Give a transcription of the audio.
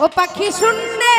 ও পাখি শুনলে